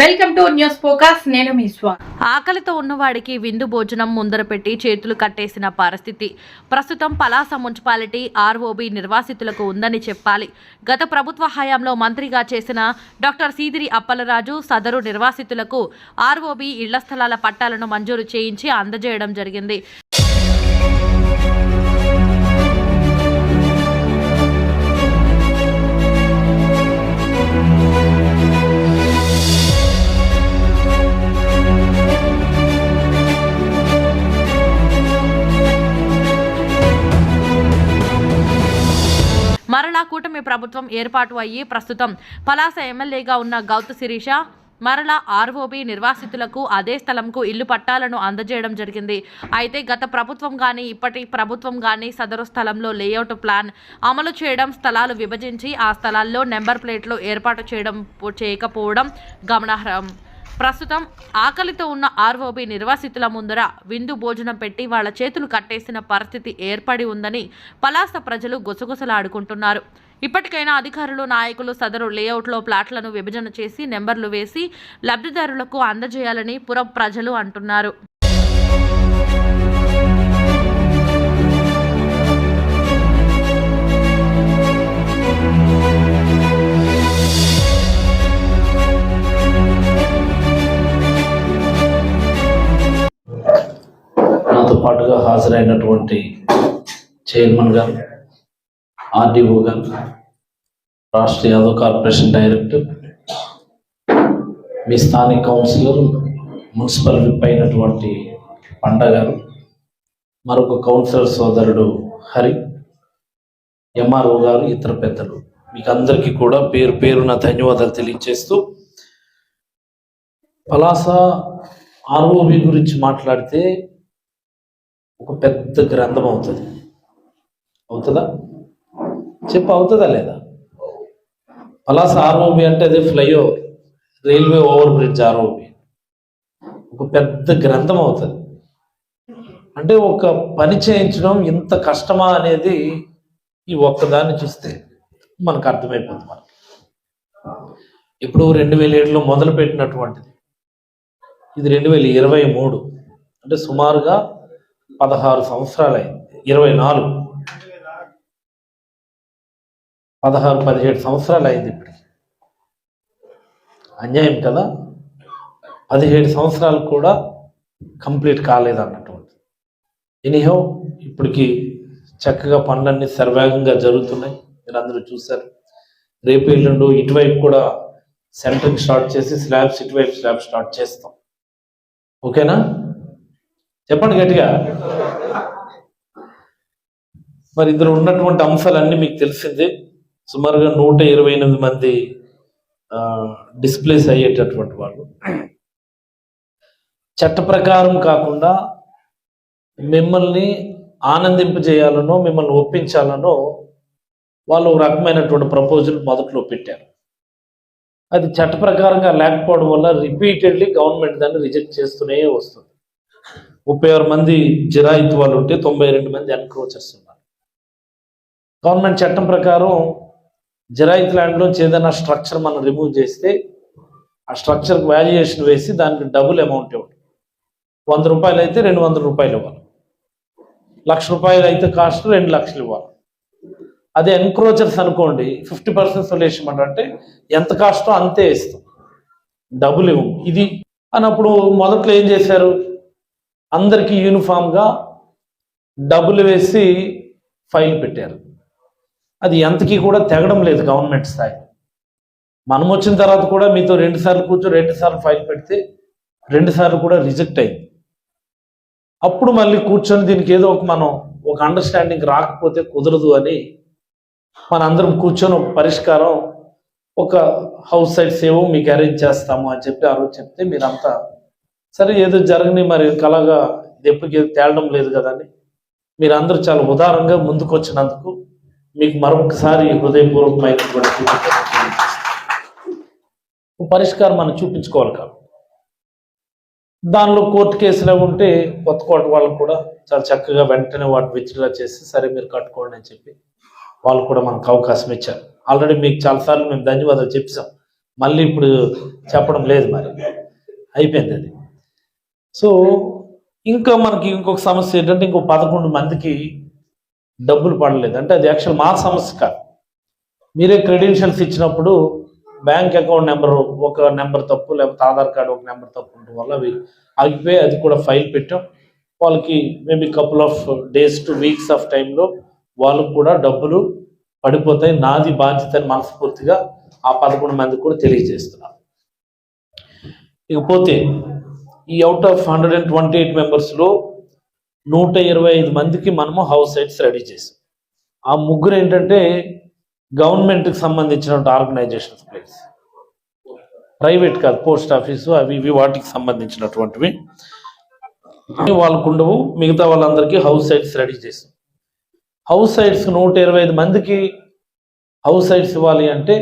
Welcome to news focus నేను మీ ఆకలితో ఉన్నవాడికి విందు భోజనం ముందర పెట్టి చేతులు కట్టేసిన పరిస్థితి. ప్రస్తుతం పలాస మున్సిపాలిటీ ఆర్ఓబి నిర్వాసితులకు ఉందని చెప్పాలి. గత ప్రభుత్వ హయాంలో మంత్రిగా చేసిన డాక్టర్ సీదిరి అప్పలరాజు సదరు నిర్వాసితులకు ఆర్ఓబి ఇళ్ళ స్థలాల పట్టాలను మంజూరు చేయించి అందజేయడం జరిగింది. కూటమి ప్రభుత్వం ఏర్పాటు అయ్యి ప్రస్తుతం పలాస ఎమ్మెల్యేగా ఉన్న గౌత శిరీష మరలా ఆర్ఓబి నిర్వాసితులకు అదే స్థలంకు ఇల్లు పట్టాలను అందజేయడం జరిగింది. అయితే గత ప్రభుత్వం కానీ ఇప్పటి ప్రభుత్వం కానీ సదరు స్థలంలో లేఅవుట్ ప్లాన్ అమలు చేయడం స్థలాలు విభజించి ఆ స్థలాల్లో నెంబర్ ప్లేట్లు ఏర్పాటు చేయడం చేయకపోవడం గమనార్హం. ప్రస్తుతం ఆకలితో ఉన్న ఆర్ఓబి నిర్వాసితుల ముందర విందు భోజనం పెట్టి వాళ్ళ చేతులు కట్టేసిన పరిస్థితి ఏర్పడి ఉందని పలాస ప్రజలు గుసగుసలాడుకుంటున్నారు. ఇప్పటికైనా అధికారులు నాయకులు సదరు లేఅవుట్లో ప్లాట్లను విభజన చేసి నెంబర్లు వేసి లబ్ధిదారులకు అందజేయాలని పుర ప్రజలు అంటున్నారు. నాతో పాటుగా హాజరైనటువంటి చైర్మన్ గారు ఆర్డీఓ గారు రాష్ట్ర యాదవ్ కార్పొరేషన్ డైరెక్టర్ మీ స్థానిక కౌన్సిలర్ మున్సిపల్ విప్ అయినటువంటి పండ గారు మరొక కౌన్సిలర్ సోదరుడు హరి ఎంఆర్ఓ గారు ఇతర పెద్దలు. మీకు అందరికీ కూడా పేరు పేరున ధన్యవాదాలు తెలియజేస్తూ పలాస ఆర్ఓబి గురించి మాట్లాడితే ఒక పెద్ద గ్రంథం అవుతుంది. అవుతుందా? చెప్పు అవుతుందా లేదా? పలాస ఆర్ఓబి అంటే అది flyover railway over bridge ROB. ఒక పెద్ద గ్రంథం అవుతుంది. అంటే ఒక పని చేయించడం ఇంత కష్టమా అనేది ఈ ఒక్కదాన్ని చూస్తే మనకు అర్థమైపోతుంది మనకి. ఇప్పుడు రెండు వేల ఏడులో మొదలు పెట్టినటువంటిది ఇది రెండు వేల ఇరవై మూడు. అంటే సుమారుగా పదహారు సంవత్సరాలు అయింది ఇరవై నాలుగు. పదహారు పదిహేడు సంవత్సరాలు అయింది ఇప్పటికి. అన్యాయం కదా? పదిహేడు సంవత్సరాలు కూడా కంప్లీట్ కాలేదు అన్నటువంటి ఎనీహో ఇప్పటికి చక్కగా పనులన్నీ సర్వేగంగా జరుగుతున్నాయి. మీరు అందరూ చూశారు. రేపు ఎల్లుండు ఇటువైపు కూడా సెంటరింగ్ స్టార్ట్ చేసి స్లాబ్స్ ఇటువైపు స్లాబ్ స్టార్ట్ చేస్తాం. ఓకేనా? చెప్పండి గట్టిగా. మరి ఇందులో ఉన్నటువంటి అంశాలన్నీ మీకు తెలిసిందే. సుమారుగా నూట ఇరవై ఎనిమిది మంది డిస్ప్లేస్ అయ్యేటటువంటి వాళ్ళు. చట్ట ప్రకారం కాకుండా మిమ్మల్ని ఆనందింపజేయాలనో మిమ్మల్ని ఒప్పించాలనో వాళ్ళు ఒక రకమైనటువంటి ప్రపోజల్ మొదట్లో పెట్టారు. అది చట్ట ప్రకారంగా లేకపోవడం వల్ల రిపీటెడ్లీ గవర్నమెంట్ దాన్ని రిజెక్ట్ చేస్తూనే వస్తుంది. ముప్పై ఆరు మంది జిరాయిత్ వాళ్ళు ఉంటే తొంభై రెండు మంది ఎన్క్రోచర్స్ ఉన్నారు. గవర్నమెంట్ చట్టం ప్రకారం జిరాయితీ ల్యాండ్లోంచి ఏదైనా స్ట్రక్చర్ మనం రిమూవ్ చేస్తే ఆ స్ట్రక్చర్కి వాల్యుయేషన్ వేసి దానికి డబుల్ అమౌంట్ ఇవ్వడం. వంద రూపాయలు అయితే రెండు వందల రూపాయలు ఇవ్వాలి. లక్ష రూపాయలు అయితే కాస్ట్ రెండు లక్షలు ఇవ్వాలి. అదే ఎన్క్రోచర్స్ అనుకోండి ఫిఫ్టీ పర్సెంట్ సొల్యూషన్ అంటే ఎంత కాస్టో అంతే ఇస్తాం డబుల్ ఇవ్వం. ఇది అన్నప్పుడు మొదట్లో ఏం చేశారు? అందరికీ యూనిఫామ్గా డబ్బులు వేసి ఫైల్ పెట్టారు. అది ఎంతకీ కూడా తెగడం లేదు గవర్నమెంట్ స్థాయి. మనం వచ్చిన తర్వాత కూడా మీతో రెండు సార్లు కూర్చొని రెండు సార్లు ఫైల్ పెడితే రెండు సార్లు కూడా రిజెక్ట్ అయింది. అప్పుడు మళ్ళీ కూర్చొని దీనికి ఏదో ఒక మనం ఒక అండర్స్టాండింగ్ రాకపోతే కుదరదు అని మన అందరం కూర్చొని ఒక పరిష్కారం ఒక హౌస్ సైడ్ ఏవో మీకు అరేంజ్ చేస్తాము అని చెప్పి ఆ రోజు చెప్తే మీరంతా సరే ఏదో జరగని మరి కలగా ఇది ఎప్పటికీ తేలడం లేదు కదా అని మీరందరూ చాలా ఉదారంగా ముందుకు వచ్చినందుకు మీకు మరొకసారి హృదయపూర్వకమైనటువంటి పరిష్కారం మనం చూపించుకోవాలి కాబట్టి దానిలో కోర్టు కేసులు ఉంటే కొత్త కోర్టు వాళ్ళకు కూడా చాలా చక్కగా వెంటనే వాటి విత్డ్రా చేసి సరే మీరు కట్టుకోండి అని చెప్పి వాళ్ళు కూడా మనకు అవకాశం ఇచ్చారు. ఆల్రెడీ మీకు చాలాసార్లు మేము ధన్యవాదాలు చెప్పాం మళ్ళీ ఇప్పుడు చెప్పడం లేదు మరి. అయిపోయింది అది. సో ఇంకా మనకి ఇంకొక సమస్య ఏంటంటే ఇంకో పదకొండు మందికి డబ్బులు పడలేదు. అంటే అది యాక్చువల్ మా సమస్య కాదు. మీరే క్రెడెన్షియల్స్ ఇచ్చినప్పుడు బ్యాంక్ అకౌంట్ నెంబర్ ఒక నెంబర్ తప్పు లేకపోతే ఆధార్ కార్డు ఒక నెంబర్ తప్పు ఉండడం వల్ల అవి ఆగిపోయి అది కూడా ఫైల్ పెట్టాం. వాళ్ళకి maybe couple of days to weeks off టైంలో వాళ్ళకు కూడా డబ్బులు పడిపోతాయి. నాది బాధ్యత అని మనస్ఫూర్తిగా ఆ పదకొండు మంది కూడా తెలియజేస్తున్నాను ఇకపోతే ఈ out of hundred and twenty eight మెంబర్స్లో నూట ఇరవై ఐదు మందికి మనము హౌస్ సైట్స్ రెడీ చేసాం. ఆ ముగ్గురు ఏంటంటే గవర్నమెంట్కి సంబంధించిన ఆర్గనైజేషన్స్ ప్లేస్. ప్రైవేట్ కాదు పోస్ట్ ఆఫీసు అవి ఇవి వాటికి సంబంధించినటువంటివి. వాళ్ళకు ఉండవు మిగతా వాళ్ళందరికీ హౌస్ సైట్స్ రెడీ చేసాం. హౌస్ సైట్స్ నూట ఇరవై ఐదు మందికి హౌస్ సైట్స్ ఇవ్వాలి అంటే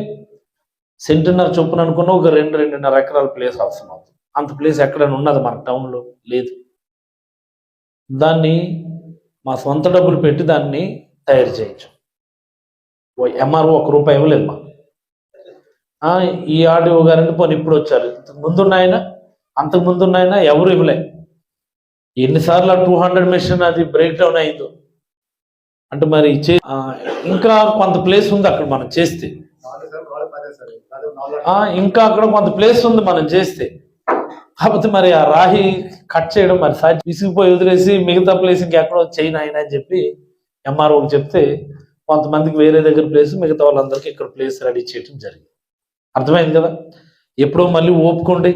సెంటున్నర చొప్పున అనుకున్న ఒక రెండు రెండున్నర ఎకరాల ప్లేస్ అవసరం అవుతుంది. అంత ప్లేస్ ఎక్కడైనా ఉన్నది మన టౌన్లో? లేదు. దాన్ని మా సొంత డబ్బులు పెట్టి దాన్ని తయారు చేయొచ్చు ఎంఆర్ఓ ఒక రూపాయి ఇవ్వలేదు మాకు. ఆ, ఈ ఆర్డీఓ గారంటే పోనీ ఇప్పుడు వచ్చారు. ఇంతకు ముందున్న ఆయన అంతకు ముందున్న ఆయన ఎవరు ఇవ్వలే. ఎన్నిసార్లు టూ హండ్రెడ్ మెషిన్ అది బ్రేక్ డౌన్ అయిందో. అంటే మరి చే- ఆ, ఇంకా కొంత ప్లేస్ ఉంది అక్కడ మనం చేస్తే. ఆ, ఇంకా అక్కడ కొంత ప్లేస్ ఉంది మనం చేస్తే. కాకపోతే మరి ఆ రాహి కట్ చేయడం మరి సాధ్యం. విసిగిపోయి వదిలేసి మిగతా ప్లేస్ ఇంకెక్కడో చేయను ఆయన అని చెప్పి ఎంఆర్ఓకి చెప్తే కొంతమందికి వేరే దగ్గర ప్లేస్ మిగతా వాళ్ళందరికీ ఇక్కడ ప్లేస్ రెడీ చేయడం జరిగింది. అర్థమైంది కదా? ఎప్పుడో మళ్ళీ ఓపుకోండి.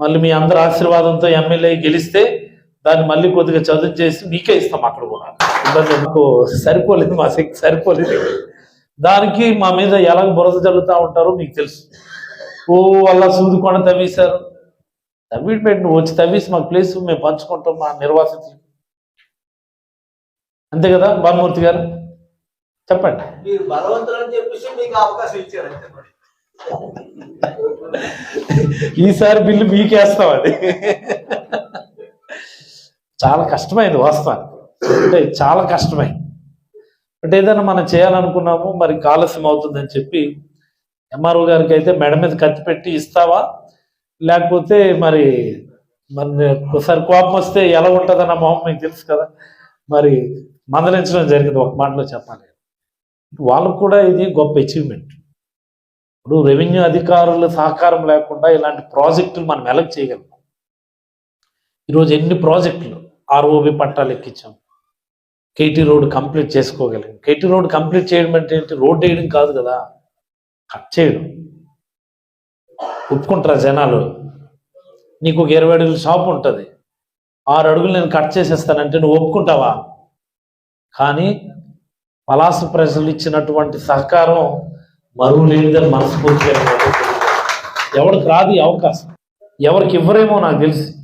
మళ్ళీ మీ అందరి ఆశీర్వాదంతో ఎమ్మెల్యే గెలిస్తే దాన్ని మళ్ళీ కొద్దిగా చదువు చేసి మీకే ఇస్తాం అక్కడ కూడా. ఇబ్బంది ఎందుకు సరిపోలేదు మా శక్తి సరిపోలేదు. దానికి మా మీద ఎలా బురద జల్లుతూ ఉంటారో మీకు తెలుసు. ఓ వల్ల సూదుకొండ తవ్వేశారు. తవ్వి పెట్టి నువ్వు వచ్చి తవ్వేసి మాకు ప్లేస్ మేము పంచుకుంటాం మా నిర్వాసితులు. అంతే కదా భానుమూర్తి గారు? చెప్పండి. మీరు బలవంతులు అని చెప్పేసి మీకు అవకాశం ఇచ్చారు అంతే మరి. ఈసారి బిల్లు మీకేస్తాం అది. చాలా కష్టమైంది వాస్తవానికి. అంటే చాలా కష్టమైంది అంటే ఏదైనా మనం చేయాలనుకున్నాము మరి ఆలస్యం అవుతుందని చెప్పి ఎంఆర్ఓ గారికి అయితే మెడ మీద కత్తి పెట్టి ఇస్తావా? లేకపోతే మరి మరి ఒకసారి కోపం వస్తే ఎలా ఉంటుందన్న మొహం మీకు తెలుసు కదా. మరి మందలించడం జరిగింది ఒక మాటలో చెప్పాలి. వాళ్ళకు కూడా ఇది గొప్ప అచీవ్మెంట్ ఇప్పుడు రెవెన్యూ అధికారుల సహకారం లేకుండా ఇలాంటి ప్రాజెక్టులు మనం ఎలా చేయగలం. ఈరోజు ఎన్ని ప్రాజెక్టులు ఆర్ఓబి పట్టాలు ఎక్కించాం. కేటీ రోడ్ కంప్లీట్ చేసుకోగలిగాం. కేటీ రోడ్ కంప్లీట్ చేయడం అంటే ఏంటి? రోడ్ వేయడం కాదు కదా. కట్ చేయడం. ఒప్పుకుంటారా జనాలు? నీకు ఒక ఇరవై అడుగుల షాప్ ఉంటుంది. ఆరు అడుగులు నేను కట్ చేసేస్తానంటే నువ్వు ఒప్పుకుంటావా? కానీ పలాస ప్రజలు ఇచ్చినటువంటి సహకారం మరువు లేనిదని మనస్ఫూర్తిగా ఎవరికి రాదు ఈ అవకాశం. ఎవరికి ఇవ్వరేమో నాకు తెలిసి.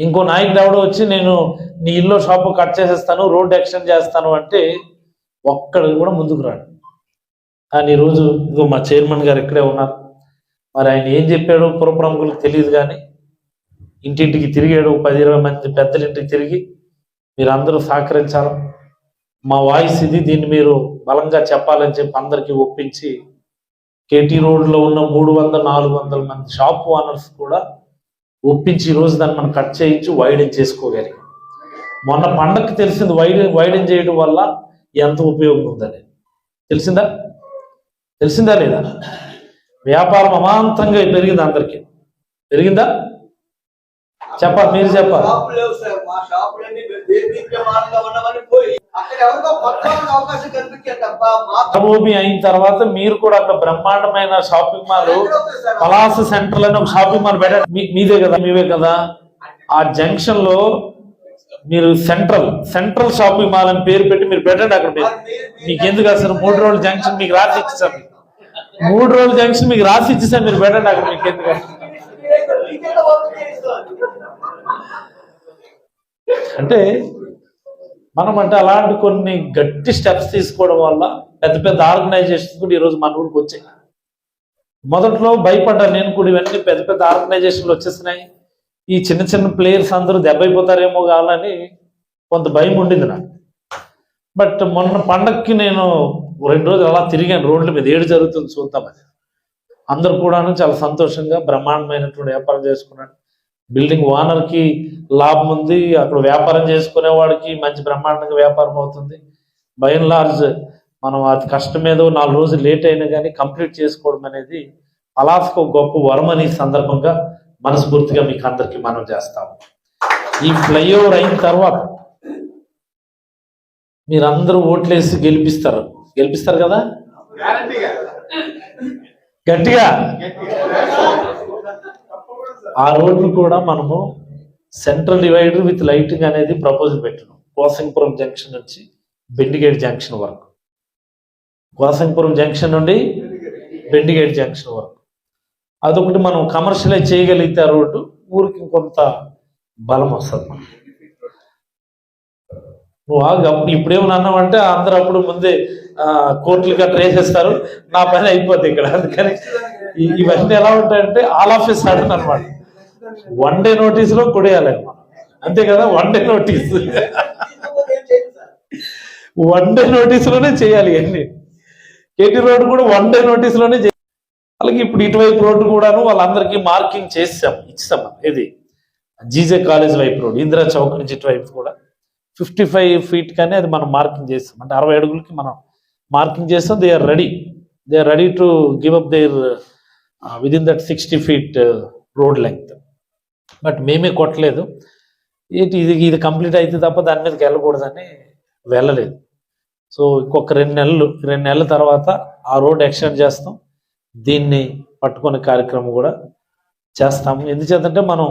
ఇంకో నాయకుడు ఎవడో వచ్చి నేను నీ ఇల్లు షాపు కట్ చేసేస్తాను రోడ్ ఎక్స్టెండ్ చేస్తాను అంటే ఒక్కడు కూడా ముందుకు రాడు. కానీ ఈరోజు ఇదిగో మా చైర్మన్ గారు ఇక్కడే ఉన్నారు. మరి ఆయన ఏం చెప్పాడో పురప్రముఖులకు తెలియదు కానీ ఇంటింటికి తిరిగాడు పది ఇరవై మంది పెద్దల ఇంటికి తిరిగి మీరు అందరూ సహకరించాలి. మా వాయిస్ ఇది దీన్ని మీరు బలంగా చెప్పాలని చెప్పి అందరికీ ఒప్పించి కేటీ రోడ్లో ఉన్న మూడు వందల నాలుగు వందల మంది షాప్ ఓనర్స్ కూడా ఒప్పించి ఈరోజు రోజు దాన్ని మనం కట్ చేయించి వైడెన్ చేసుకోగలిగాం. మొన్న పండగకి తెలిసింది వైడెన్ వైడెన్ చేయడం వల్ల ఎంత ఉపయోగం ఉందని. తెలిసిందా? తెలిసిందా లేదా? వ్యాపారం అమాంతంగా పెరిగింది అందరికీ. పెరిగిందా? చెప్పాలి మీరు చెప్పాలి. భూమి అయిన తర్వాత మీరు కూడా అక్కడ బ్రహ్మాండమైన షాపింగ్ మాల్? పలాస సెంటర్ అని ఒక షాపింగ్ మాల్ పెట్టండి మీదే కదా మీవే కదా? ఆ జంక్షన్లో మీరు సెంట్రల్ సెంట్రల్ షాపింగ్ మాల్ అని పేరు పెట్టి మీరు పెట్టండి అక్కడ మీకు ఎందుకు అసలు మూడు రోజుల జంక్షన్ మీకు రాసి ఇచ్చేసాను మూడు రోజుల జంక్షన్ మీకు రాసి ఇచ్చేసాను మీరు పెట్టండి అక్కడ మీకు ఎందుకు అంటే మనం అంటే అలాంటి కొన్ని గట్టి స్టెప్స్ తీసుకోవడం వల్ల పెద్ద పెద్ద ఆర్గనైజేషన్స్ కూడా ఈరోజు మన ఊరికి వచ్చాయి. మొదట్లో భయపడ్డాను నేను కూడా ఇవన్నీ పెద్ద పెద్ద ఆర్గనైజేషన్లు వచ్చేసినాయి ఈ చిన్న చిన్న ప్లేయర్స్ అందరూ దెబ్బైపోతారేమో కావాలని కొంత భయం ఉండింది నాకు. బట్ మొన్న పండక్కి నేను రెండు రోజులు అలా తిరిగాను రోడ్ల మీద ఏడు జరుగుతుంది చూద్దామని అందరు కూడాను చాలా సంతోషంగా బ్రహ్మాండమైనటువంటి వ్యాపారం చేసుకున్నాడు బిల్డింగ్ ఓనర్కి లాభం ఉంది అక్కడ వ్యాపారం చేసుకునే వాడికి మంచి బ్రహ్మాండంగా వ్యాపారం అవుతుంది. బై అండ్ లార్జ్ మనం అది కష్టం ఏదో నాలుగు రోజులు లేట్ అయినా కానీ కంప్లీట్ చేసుకోవడం అనేది అలాస్కు గొప్ప వరం అని సందర్భంగా మనస్ఫూర్తిగా మీకు అందరికీ మనం చేస్తాము. ఈ ఫ్లైఓవర్ అయిన తర్వాత మీరందరూ ఓట్లేసి గెలిపిస్తారు. గెలిపిస్తారు కదా? గట్టిగా. ఆ రోడ్డు కూడా మనము సెంట్రల్ డివైడర్ విత్ లైటింగ్ అనేది ప్రపోజల్ పెట్టినాం. కోసింగపురం జంక్షన్ నుంచి బెండిగేట్ జంక్షన్ వరకు. కోసింగపురం జంక్షన్ నుండి బెండిగేట్ జంక్షన్ వరకు. అదొకటి మనం కమర్షియలైజ్ చేయగలిగితే ఆ రోడ్డు ఊరికి ఇంకొంత బలం వస్తుంది మనకి. నువ్వు ఆగు అప్పుడు ఇప్పుడేమని అన్నావంటే అందరూ అప్పుడు ముందే కోర్టులు గట్రా వేసేస్తారు. నా పని అయిపోద్ది ఇక్కడ. అందుకని ఇవన్నీ ఎలా ఉంటాయంటే ఆల్ ఆఫ్ ఎ సడన్ అనమాట వన్ డే నోటీస్లో కొడేయాలి అంతే కదా one day notice. One day నోటీస్లోనే చేయాలి అన్ని కేటీ రోడ్ కూడా వన్ డే నోటీస్లోనే అలాగే ఇప్పుడు ఇటువైపు రోడ్డు కూడాను వాళ్ళందరికీ మార్కింగ్ చేసాం ఇచ్చాం ఇది జీజే కాలేజ్ వైపు రోడ్ ఇందిరా చౌక్ నుంచి ఇటువైపు కూడా. ఫిఫ్టీ ఫైవ్ ఫీట్ కానీ అది మనం మార్కింగ్ చేస్తాం. అంటే అరవై అడుగులకి మనం మార్కింగ్ చేస్తాం. They are ready they are ready to give up there within that sixty feet road length but మేమే కొట్టలేదు. ఏంటి ఇది ఇది కంప్లీట్ అయితే తప్ప దాని మీదకి వెళ్ళకూడదని వెళ్ళలేదు. సో ఇంకొక రెండు నెలలు రెండు నెలల తర్వాత ఆ రోడ్ ఎక్స్టెండ్ చేస్తాం. దీన్ని పట్టుకునే కార్యక్రమం కూడా చేస్తాము. ఎందుచేతంటే మనం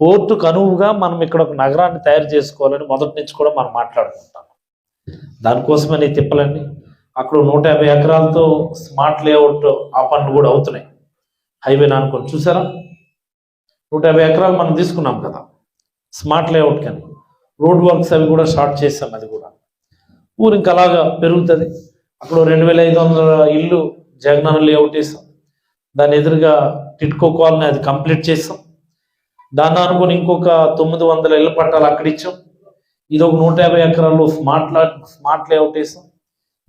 పోర్టుకు అనువుగా మనం ఇక్కడ ఒక నగరాన్ని తయారు చేసుకోవాలని మొదటి నుంచి కూడా మనం మాట్లాడుకుంటాం. దానికోసమే నీ తిప్పలన్నీ అక్కడ నూట యాభై ఎకరాలతో స్మార్ట్ లేఅవుట్ ఆ పనులు కూడా అవుతున్నాయి. హైవే అనుకోని చూసారా? నూట యాభై ఎకరాలు మనం తీసుకున్నాం కదా. స్మార్ట్ లేఅవుట్ కానీ రోడ్ వర్క్స్ అవి కూడా స్టార్ట్ చేసాం అది కూడా. ఊరు ఇంకా అలాగా పెరుగుతుంది. అక్కడ రెండు వేల ఐదు వందల ఇల్లు జగనన్న లేఅవుట్ వేసాం. దాని ఎదురుగా టిట్కో కాలనీ అది కంప్లీట్ చేస్తాం దాన్ని అనుకుని ఇంకొక తొమ్మిది వందల ఇళ్ళ పట్టాలు అక్కడ ఇచ్చాం. ఇది ఒక నూట యాభై ఎకరాల్లో స్మార్ట్ లా స్మార్ట్ లేఅవుట్ వేసాం.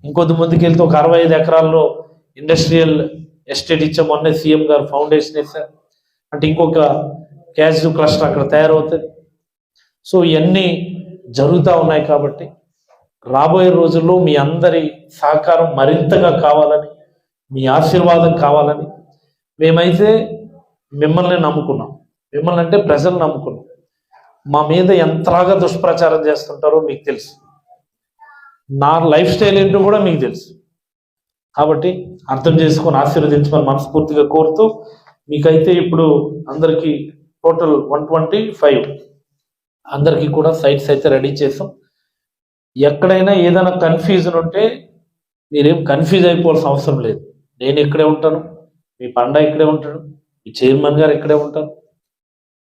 ఇంకొద్ది ముందుకు వెళ్తే ఒక అరవై ఐదు ఎకరాల్లో ఇండస్ట్రియల్ ఎస్టేట్ ఇచ్చాం. మొన్నే సీఎం గారు ఫౌండేషన్ వేశారు. అంటే ఇంకొక క్యాష్ క్లస్టర్ అక్కడ తయారవుతుంది. సో ఇవన్నీ జరుగుతూ ఉన్నాయి కాబట్టి రాబోయే రోజుల్లో మీ అందరి సహకారం మరింతగా కావాలని మీ ఆశీర్వాదం కావాలని మేమైతే మిమ్మల్ని నమ్ముకున్నాం. మిమ్మల్ని అంటే ప్రజలు నమ్ముకున్నాం మా మీద ఎంతలాగా దుష్ప్రచారం చేస్తుంటారో మీకు తెలుసు. నా లైఫ్ స్టైల్ ఏంటో కూడా మీకు తెలుసు. కాబట్టి అర్థం చేసుకొని ఆశీర్వదించమని మనస్ఫూర్తిగా కోరుతూ మీకైతే ఇప్పుడు అందరికీ టోటల్ వన్ ట్వంటీ ఫైవ్. అందరికీ కూడా సైట్స్ అయితే రెడీ చేసాం. ఎక్కడైనా ఏదైనా కన్ఫ్యూజన్ ఉంటే మీరేం కన్ఫ్యూజ్ అయిపోవాల్సిన అవసరం లేదు. నేను ఇక్కడే ఉంటాను. మీ పండ ఇక్కడే ఉంటాడు. మీ చైర్మన్ గారు ఇక్కడే ఉంటారు.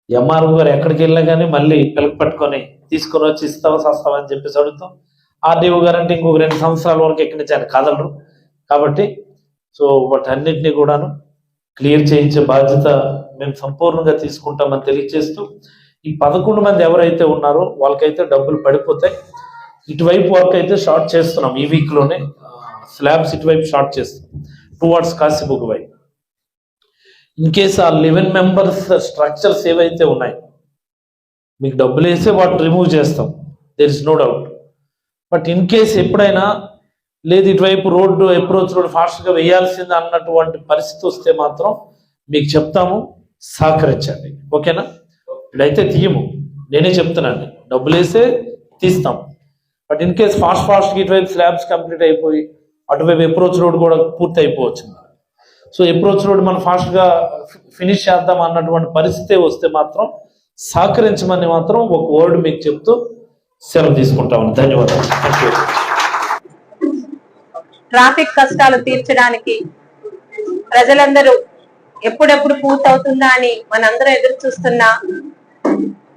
ఎంఆర్ఓ గారు ఎక్కడికి వెళ్ళినా కానీ మళ్ళీ పిలక పట్టుకొని తీసుకొని వచ్చి ఇస్తావా సస్తావా అని చెప్పేసి అడుగుతాం. ఆర్డీఓ గారు అంటే ఇంకొక రెండు సంవత్సరాల వరకు ఎక్కడి నుంచి ఆయన కదలరు. కాబట్టి సో వాటన్నిటిని కూడాను క్లియర్ చేయించే బాధ్యత మేము సంపూర్ణంగా తీసుకుంటామని తెలియజేస్తూ ఈ పదకొండు మంది ఎవరైతే ఉన్నారో వాళ్ళకైతే డబ్బులు పడిపోతాయి. ఇటువైపు వర్క్ అయితే షార్ట్ చేస్తున్నాం. ఈ వీక్లోనే స్లాబ్స్ ఇటువైపు షార్ట్ చేస్తున్నాం. టువర్డ్స్ కాసిబుక్ వైపు. ఇన్ కేస్ ఆ లెవెన్ మెంబర్స్ స్ట్రక్చర్స్ ఏవైతే ఉన్నాయి మీకు డబ్బులు వేస్తే వాటిని రిమూవ్ చేస్తాం. There is no doubt but in case ఎప్పుడైనా లేదు ఇటువైపు రోడ్డు అప్రోచ్ రోడ్డు ఫాస్ట్గా వేయాల్సింది అన్నటువంటి పరిస్థితి వస్తే మాత్రం మీకు చెప్తాము సహకరించండి. ఓకేనా? ఇప్పుడైతే తీయము. నేనే చెప్తున్నాను. డబ్బులు వేస్తే తీస్తాం. బట్ ఇన్ కేస్ ఫాస్ట్ ఫాస్ట్గా ఇటువైపు స్లాబ్స్ కంప్లీట్ అయిపోయి అటువైపు అప్రోచ్ రోడ్ కూడా పూర్తి అయిపోవచ్చు సో అప్రోచ్ రోడ్ మనం ఫాస్ట్గా ఫినిష్ చేద్దాం అన్నటువంటి పరిస్థితి వస్తే మాత్రం సహకరించమని మాత్రం ఒక వర్డ్ మీకు చెప్తూ సెలవు తీసుకుంటామని ధన్యవాదాలు. ట్రాఫిక్ కష్టాలు తీర్చడానికి ప్రజలందరూ ఎప్పుడెప్పుడు పూర్తవుతుందా అని మనందరం ఎదురు చూస్తున్న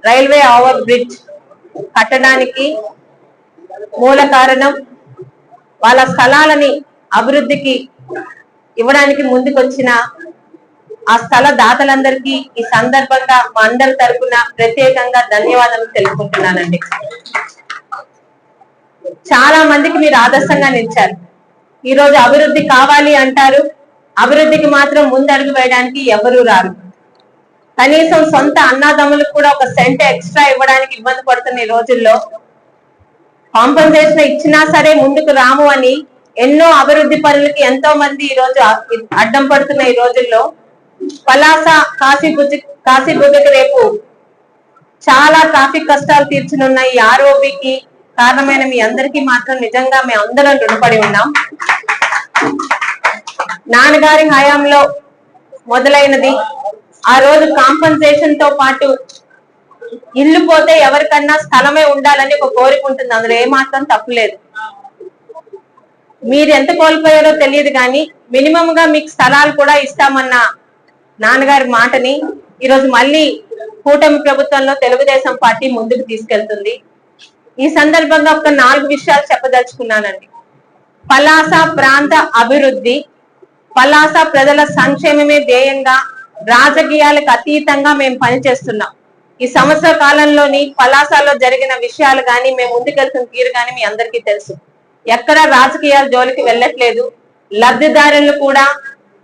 రైల్వే ఓవర్ బ్రిడ్జ్ కట్టడానికి మూల కారణం వాళ్ళ స్థలాలని అభివృద్ధికి ఇవ్వడానికి ముందుకొచ్చిన ఆ స్థల దాతలందరికీ ఈ సందర్భంగా మా అందరి తరపున ప్రత్యేకంగా ధన్యవాదాలు తెలుపుకుంటున్నానండి. చాలా మందికి మీరు ఆదర్శంగా నిలిచారు. ఈ రోజు అభివృద్ధి కావాలి అంటారు. అభివృద్ధికి మాత్రం ముందడుగు వేయడానికి ఎవరూ రారు. కనీసం సొంత అన్నదమ్ములకు కూడా ఒక సెంట్ ఎక్స్ట్రా ఇవ్వడానికి ఇబ్బంది పడుతున్న ఈ రోజుల్లో కాంపన్సేషన్ ఇచ్చినా సరే ముందుకు రాము అని ఎన్నో అభివృద్ధి పనులకి ఎంతో మంది ఈ రోజు అడ్డం పడుతున్న ఈ రోజుల్లో పలాస కాశీబుద్ధి కాశీబుద్ధికి రేపు చాలా ట్రాఫిక్ కష్టాలు తీర్చనున్న ఈ ఆర్ఓబికి కారణమైన మీ అందరికీ మాత్రం నిజంగా మేము అందరం రుణపడి ఉన్నాం. నాన్నగారి హయాంలో మొదలైనది. ఆ రోజు కాంపన్సేషన్తో పాటు ఇల్లు పోతే ఎవరికన్నా స్థలమే ఉండాలని ఒక కోరిక ఉంటుంది. అందులో ఏమాత్రం తప్పులేదు మీరు ఎంత కోల్పోయారో తెలియదు కానీ మినిమం గా మీకు స్థలాలు కూడా ఇస్తామన్న నాన్నగారి మాటని ఈరోజు మళ్ళీ కూటమి ప్రభుత్వంలో తెలుగుదేశం పార్టీ ముందుకు తీసుకెళ్తుంది. ఈ సందర్భంగా ఒక నాలుగు విషయాలు చెప్పదలుచుకున్నానండి. పలాస ప్రాంత అభివృద్ధి పలాస ప్రజల సంక్షేమమే ధ్యేయంగా రాజకీయాలకు అతీతంగా మేము పనిచేస్తున్నాం. ఈ సంవత్సర కాలంలోని పలాసాలో జరిగిన విషయాలు కానీ మేము ముందుకెళ్తున్న తీరు కానీ మీ అందరికీ తెలుసు. ఎక్కడ రాజకీయాల జోలికి వెళ్ళట్లేదు. లబ్ధిదారులను కూడా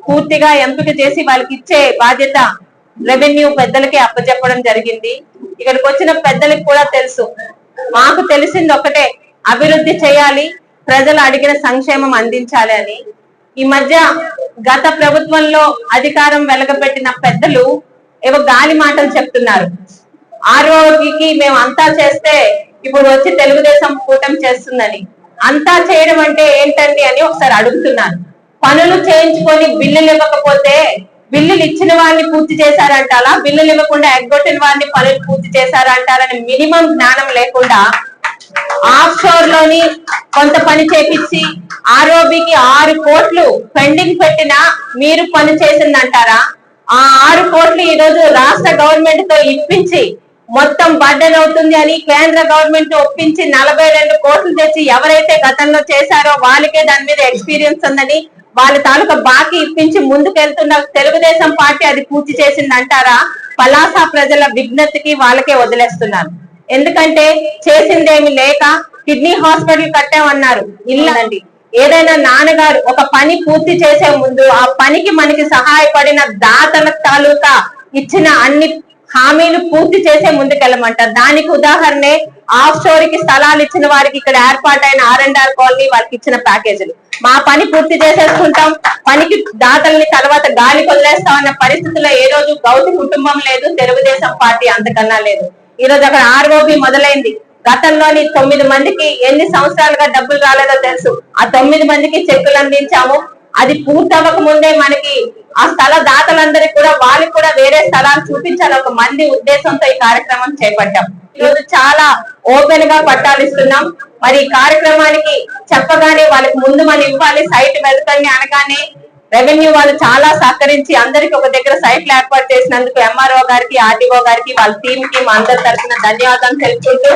పూర్తిగా ఎంపిక చేసి వాళ్ళకి ఇచ్చే బాధ్యత రెవెన్యూ పెద్దలకి అప్పచెప్పడం జరిగింది. ఇక్కడికి వచ్చిన పెద్దలకు కూడా తెలుసు. మాకు తెలిసింది ఒకటే అభివృద్ధి చేయాలి ప్రజలు అడిగిన సంక్షేమం అందించాలి అని. ఈ మధ్య గత ప్రభుత్వంలో అధికారం వెలగబెట్టిన పెద్దలు ఏవో గాలి మాటలు చెప్తున్నారు. ఆరోగ్యకి మేము అంతా చేస్తే ఇప్పుడు వచ్చి తెలుగుదేశం కూటమి చేస్తుందని. అంతా చేయడం అంటే ఏంటండి అని ఒకసారి అడుగుతున్నాను. పనులు చేయించుకొని బిల్లులు ఇవ్వకపోతే బిల్లులు ఇచ్చిన వారిని పూర్తి చేశారంటారా? బిల్లులు ఇవ్వకుండా ఎగ్గొట్టిన వారిని పనులు పూర్తి చేశారంటారని మినిమం జ్ఞానం లేకుండా ఆఫ్ షోర్లోని కొంత పని చేపించి ఆర్ఓబికి ఆరు కోట్లు పెండింగ్ పెట్టినా మీరు పని చేసిందంటారా? ఆ ఆరు కోట్లు ఈ రోజు రాష్ట్ర గవర్నమెంట్తో ఇప్పించి మొత్తం బర్డెన్ అవుతుంది అని కేంద్ర గవర్నమెంట్ ఒప్పించి నలభై రెండు కోట్లు తెచ్చి ఎవరైతే గతంలో చేశారో వాళ్ళకే దాని మీద ఎక్స్పీరియన్స్ ఉందని వాళ్ళ తాలూకా బాకీ ఇప్పించి ముందుకెళ్తున్న తెలుగుదేశం పార్టీ అది పూర్తి చేసిందంటారా? పలాస ప్రజల విజ్ఞతకి వాళ్ళకే వదిలేస్తున్నారు. ఎందుకంటే చేసిందేమి లేక కిడ్నీ హాస్పిటల్ కట్టామన్నారు. ఇల్లండి ఏదైనా నాన్నగారు ఒక పని పూర్తి చేసే ముందు ఆ పనికి మనకి సహాయపడిన దాతల తాలూకా ఇచ్చిన అన్ని హామీలు పూర్తి చేసే ముందుకెళ్ళమంటారు. దానికి ఉదాహరణే ఆఫ్ స్టోరీకి స్థలాలు ఇచ్చిన వారికి ఇక్కడ ఏర్పాటైన ఆర్ అండ్ ఆర్ కాలనీ వాళ్ళకి ఇచ్చిన ప్యాకేజీలు. మా పని పూర్తి చేసేసుకుంటాం. పనికి దాతల్ని తర్వాత గాలి వదిలేస్తాం అన్న పరిస్థితుల్లో ఏ రోజు గౌతి కుటుంబం లేదు తెలుగుదేశం పార్టీ అంతకన్నా లేదు. ఈ రోజు అక్కడ ఆర్ఓబి మొదలైంది. గతంలోని తొమ్మిది మందికి ఎన్ని సంవత్సరాలుగా డబ్బులు రాలేదో తెలుసు. ఆ తొమ్మిది మందికి చెక్కులు అందించాము. అది పూర్తవ్వక ముందే మనకి ఆ స్థల దాతలందరికీ కూడా వాళ్ళకి కూడా వేరే స్థలాలు చూపించాలి ఒక మంది ఉద్దేశంతో ఈ కార్యక్రమం చేపట్టాం. ఈ రోజు చాలా ఓపెన్గా పట్టాలిస్తున్నాం. మరి ఈ కార్యక్రమానికి చెప్పగానే వాళ్ళకి ముందు మనం ఇవ్వాలి సైట్ వెళ్తాన్ని అనగానే రెవెన్యూ వాళ్ళు చాలా సహకరించి అందరికి ఒక దగ్గర సైట్లు ఏర్పాటు చేసినందుకు ఎంఆర్ఓ గారికి ఆర్డీఓ గారికి వాళ్ళ టీమ్కి మా అందరి తరఫున ధన్యవాదాలు తెలుపుకుంటూ